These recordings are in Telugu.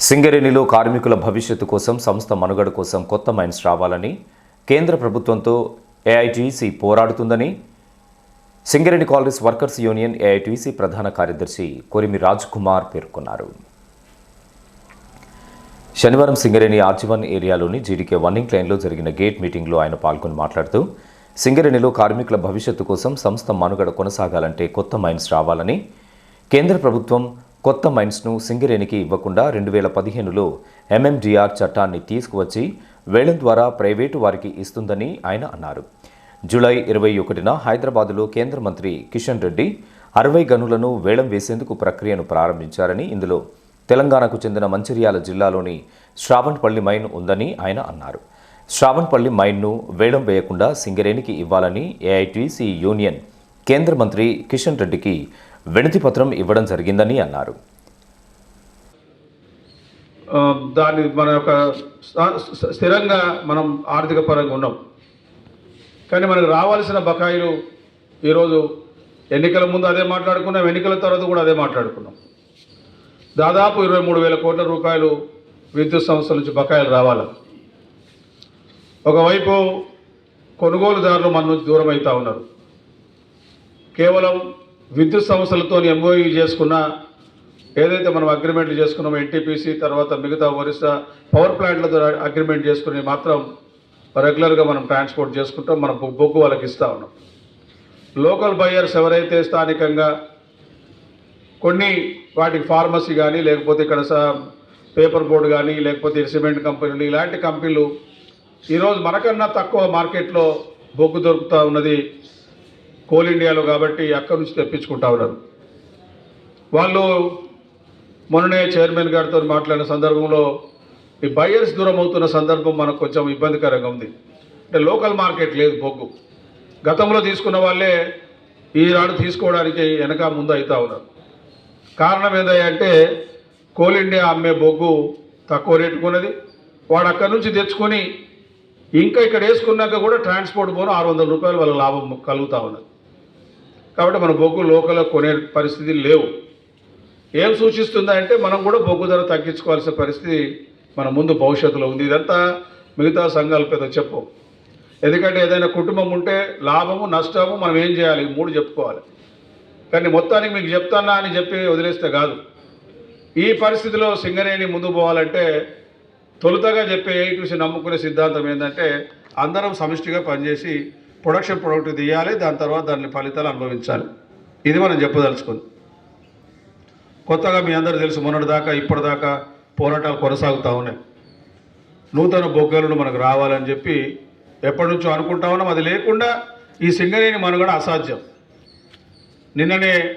సింగరేణిలో కార్మికుల భవిష్యత్తు కోసం సంస్థ మనుగడ కోసం కొత్త మైన్స్ రావాలని కేంద్ర ప్రభుత్వంతో AITC పోరాడుతుందని Singareni college workers union AITC ప్రధాన కార్యదర్శి కొరిమి రాజ్ కుమార్ పేర్కొన్నారు. శనివారం సింగరేణి ఆర్జీవన్ ఏరియాలోని జీడీకే వన్నింగ్ లైన్లో జరిగిన గేట్ మీటింగ్లో ఆయన పాల్గొని మాట్లాడుతూ సింగరేణిలో కార్మికుల భవిష్యత్తు కోసం సంస్థ మనుగడ కొనసాగాలంటే కొత్త మైన్స్ రావాలని కేంద్ర ప్రభుత్వం కొత్త మైన్స్ను సింగరేణికి ఇవ్వకుండా రెండు వేల పదిహేనులో ఎంఎండిఆర్ చట్టాన్ని తీసుకువచ్చి వేలం ద్వారా ప్రైవేటు వారికి ఇస్తుందని ఆయన అన్నారు. జూలై ఇరవై ఒకటిన హైదరాబాదులో కేంద్ర మంత్రి కిషన్ రెడ్డి అరవై గనులను వేలం వేసేందుకు ప్రక్రియను ప్రారంభించారని ఇందులో తెలంగాణకు చెందిన మంచిర్యాల జిల్లాలోని శ్రావణపల్లి మైన్ ఉందని ఆయన అన్నారు. శ్రావణపల్లి మైన్ను వేలం వేయకుండా సింగరేణికి ఇవ్వాలని ఏఐటీసీ యూనియన్ కేంద్ర మంత్రి కిషన్ రెడ్డికి వినతిపత్రం ఇవ్వడం జరిగిందని అన్నారు. దాన్ని మన యొక్క స్థిరంగా మనం ఆర్థిక పరంగా ఉన్నాం కానీ మనకు రావాల్సిన బకాయిలు ఈరోజు ఎన్నికల ముందు అదే మాట్లాడుకున్నాం ఎన్నికల తర్వాత కూడా అదే మాట్లాడుకున్నాం. దాదాపు ఇరవై మూడు వేల కోట్ల రూపాయలు విద్యుత్ సంస్థల నుంచి బకాయిలు రావాలి. ఒకవైపు కొనుగోలుదారులు మన నుంచి దూరం అవుతూ ఉన్నారు. కేవలం విద్యుత్ సంస్థలతో ఎంఓయూ చేసుకున్న ఏదైతే మనం అగ్రిమెంట్లు చేసుకున్నామో ఎన్టీపీసీ తర్వాత మిగతా ఒరిస్సా పవర్ ప్లాంట్లతో అగ్రిమెంట్ చేసుకుని మాత్రం రెగ్యులర్గా మనం ట్రాన్స్పోర్ట్ చేసుకుంటాం మనం బొ- బొగ్గు వాళ్ళకి ఇస్తూ ఉన్నాం. లోకల్ బయ్యర్స్ ఎవరైతే స్థానికంగా కొన్ని వాటికి ఫార్మసీ కానీ లేకపోతే ఇక్కడ స- పేపర్ బోర్డు కానీ లేకపోతే సిమెంట్ కంపెనీలు ఇలాంటి కంపెనీలు ఈరోజు మనకన్నా తక్కువ మార్కెట్లో బొగ్గు దొరుకుతూ ఉన్నది కోల్ ఇండియాలో కాబట్టి అక్కడి నుంచి తెప్పించుకుంటా ఉన్నారు. వాళ్ళు మొన్ననే చైర్మన్ గారితో మాట్లాడిన సందర్భంలో ఈ బయర్స్ దూరం అవుతున్న సందర్భం మనకు కొంచెం ఇబ్బందికరంగా ఉంది. అంటే లోకల్ మార్కెట్ లేదు బొగ్గు. గతంలో తీసుకున్న వాళ్ళే ఈనాడు తీసుకోవడానికి వెనక ముందు అవుతా ఉన్నారు. కారణం ఏంటంటే కోల్ ఇండియా అమ్మే బొగ్గు తక్కువ రేటుకున్నది వాడు అక్కడి నుంచి తెచ్చుకొని ఇంకా ఇక్కడ వేసుకున్నాక కూడా ట్రాన్స్పోర్ట్ పోను ఆరు వందల రూపాయలు వాళ్ళ లాభం కలుగుతూ ఉన్నది. కాబట్టి మన బొగ్గు లోకల్లో కొనే పరిస్థితి లేవు. ఏం సూచిస్తుందా అంటే మనం కూడా బొగ్గు ధర తగ్గించుకోవాల్సిన పరిస్థితి మన ముందు భవిష్యత్తులో ఉంది. ఇదంతా మిగతా సంఘాల పెద్ద చెప్పు. ఎందుకంటే ఏదైనా కుటుంబం ఉంటే లాభము నష్టము మనం ఏం చేయాలి? మూడు చెప్పుకోవాలి. కానీ మొత్తానికి మీకు చెప్తానా అని చెప్పి వదిలేస్తే కాదు. ఈ పరిస్థితిలో సింగరేణి ముందు పోవాలంటే తొలుతగా చెప్పే ఏఐటీసీ నమ్ముకునే సిద్ధాంతం ఏంటంటే అందరం సమిష్టిగా పనిచేసి ప్రొడక్షన్ ప్రొడక్ట్ తీయాలి దాని తర్వాత దాని ఫలితాలు అనుభవించాలి. ఇది మనం చెప్పదలుచుకుంది. కొత్తగా మీ అందరూ తెలుసు మొన్నటి దాకా ఇప్పటిదాకా పోరాటాలు కొనసాగుతూ ఉన్నాయి. నూతన బొగ్గలను మనకు రావాలని చెప్పి ఎప్పటి నుంచో అనుకుంటా ఉన్నాం. అది లేకుండా ఈ సింగరేణి మనుగడ అసాధ్యం. నిన్ననే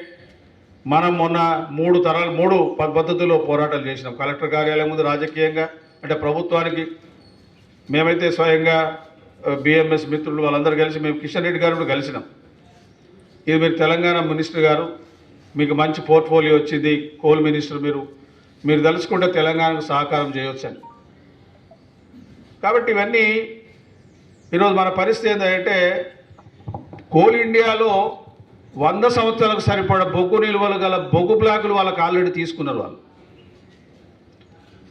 మనం మొన్న మూడు తరాలు మూడు ప- పద్ధతుల్లో పోరాటాలు చేసినాం. కలెక్టర్ కార్యాలయం ముందు రాజకీయంగా అంటే ప్రభుత్వానికి మేమైతే స్వయంగా బిఎంఎస్ మిత్రులు వాళ్ళందరూ కలిసి మేము కిషన్ రెడ్డి గారు కూడా కలిసినాం. ఇది మీరు తెలంగాణ మినిస్టర్ గారు మీకు మంచి పోర్ట్ఫోలియో వచ్చింది కోల్ మినిస్టర్ మీరు మీరు తలుచుకుంటే తెలంగాణకు సహకారం చేయొచ్చని కాబట్టి ఇవన్నీ ఈరోజు మన పరిస్థితి ఏంటంటే కోల్ ఇండియాలో వంద సంవత్సరాలకు సరిపడ బొగ్గు నిల్వలు గల బొగ్గు బ్లాకులు వాళ్ళకి ఆల్రెడీ తీసుకున్నారు వాళ్ళు.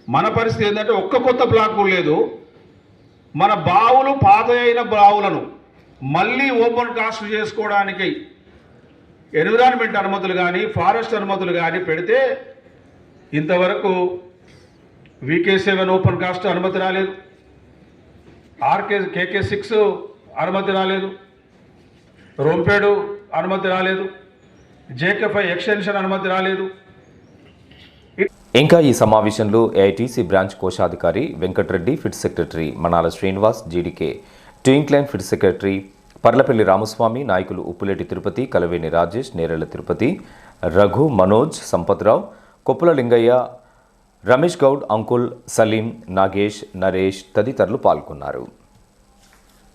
మన పరిస్థితి ఏంటంటే ఒక్క కొత్త బ్లాక్ కూడా లేదు. మన బావులు పాత అయిన బావులను మళ్ళీ ఓపెన్ కాస్ట్ చేసుకోవడానికి ఎన్విరాన్మెంట్ అనుమతులు కానీ ఫారెస్ట్ అనుమతులు కానీ పెడితే ఇంతవరకు వికే సెవెన్ ఓపెన్ కాస్ట్ అనుమతి రాలేదు. ఆర్కే కేకే సిక్స్ అనుమతి రాలేదు. రొంపేడు అనుమతి రాలేదు. జేకేఫై ఎక్స్టెన్షన్ అనుమతి రాలేదు. ఇంకా ఈ సమావేశంలో ఏఐటీసీ బ్రాంచ్ కోశాధికారి Venkatareddy pit secretary Manala Srinivas GDK ట్వింక్లైన్ pit secretary Parlapalli Ramaswamy నాయకులు ఉప్పులేటి తిరుపతి కలవేని రాజేష్ నేరెళ్ళ తిరుపతి రఘు మనోజ్ సంపత్రావు కొప్పుల లింగయ్య రమేష్ గౌడ్ అంకుల్ సలీం నాగేష్ నరేష్ తదితరులు పాల్గొన్నారు.